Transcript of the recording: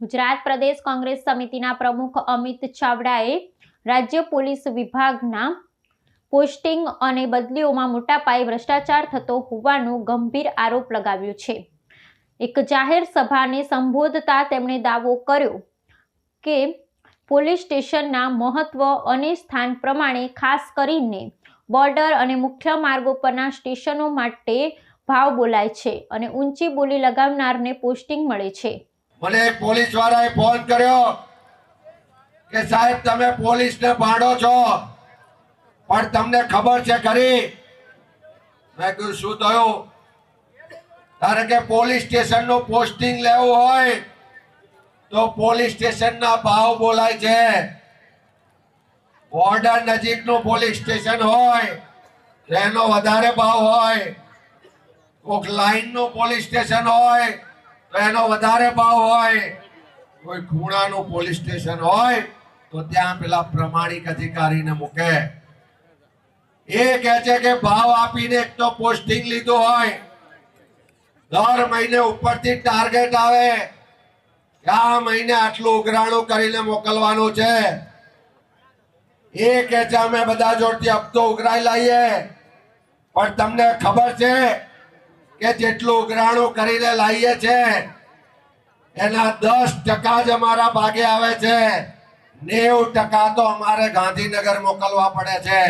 ગુજરાત પ્રદેશ કોંગ્રેસ સમિતિના પ્રમુખ અમિત ચાવડાએ રાજ્ય પોલીસ વિભાગના પોસ્ટિંગ અને બદલીઓમાં મોટા પાયે ભ્રષ્ટાચાર થતો હોવાનો ગંભીર આરોપ લગાવ્યો છે. એક જાહેર સભાને સંબોધતા તેમણે દાવો કર્યો કે પોલીસ સ્ટેશનના મહત્વ અને સ્થાન પ્રમાણે ખાસ કરીને બોર્ડર અને મુખ્ય માર્ગો પરના સ્ટેશનો માટે ભાવ બોલાય છે અને ઊંચી બોલી લગાવનારને પોસ્ટિંગ મળે છે. મને એક પોલીસ વાળાએ ફોન કર્યો કે સાહેબ, તમે પોલીસને ભાડો છો. પણ તમને ખબર છે ખરી? મેં કીધું, શું થયું? કારણ કે પોલીસ સ્ટેશનનું પોસ્ટિંગ લેવું હોય તો પોલીસ સ્ટેશનના ભાવ બોલાય છે. બોર્ડર નજીકનું પોલીસ સ્ટેશન હોય એનો વધારે ભાવ હોય કોઈક લાઈનનું પોલીસ સ્ટેશન હોય એનો વધારે ભાવ હોય, કોઈ ખૂણાનું પોલીસ સ્ટેશન હોય, તો ત્યાં પેલા પ્રમાણિક અધિકારીને મૂકે. એ કહે છે કે ભાવ આપીને એક તો પોસ્ટિંગ લીધું હોય. દર મહિને ઉપરથી ટાર્ગેટ આવે. આ મહિને આટલું ઉઘરાણું કરીને મોકલવાનું છે. એ કે છે, અમે બધા જોડથી હપ્તો ઉઘરાઈ લઈએ. પણ તમને ખબર છે કે જેટલું ઉઘરાણું કરીને લાવીએ છે, એના દસ ટકા જ અમારા ભાગે આવે છે. નેવું ટકા તો અમારે ગાંધીનગર મોકલવા પડે છે.